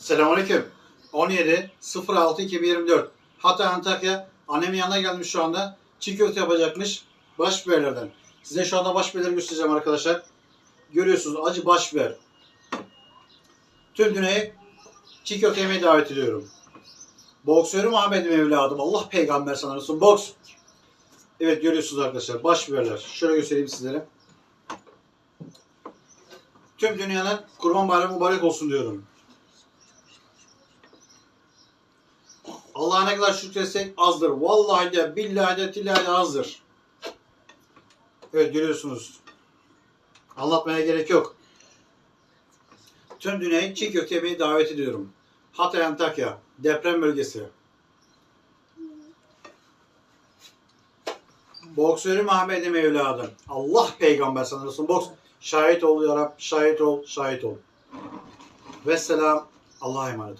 Selamünaleyküm. 17 06 2024. Hatay Antakya. Annemin yanına gelmiş şu anda. Çiğ köfte yapacakmış. Baş biberlerden. Size şu anda baş biberleri göstereceğim arkadaşlar. Görüyorsunuz acı baş biber. Tüm dünyayı çiğ köfte yemeye davet ediyorum. Boksörüm Ahmet'im evladım. Allah peygamber sanırsın. Boks. Evet görüyorsunuz arkadaşlar. Baş biberler. Şöyle göstereyim sizlere. Tüm dünyanın kurban bayramı mübarek olsun diyorum. Allah'a ne kadar şükretsek azdır. Vallahi de billahi de tillahi de azdır. Evet görüyorsunuz. Anlatmaya gerek yok. Tüm dünyayı çiğ köfte davet ediyorum. Hatay Antakya deprem bölgesi. Boksörüm Ahmet'im evladım. Allah peygamber sanırsın. Boks. Şahit ol ya Rab, şahit ol, şahit ol. Vesselam. Allah'a emanet.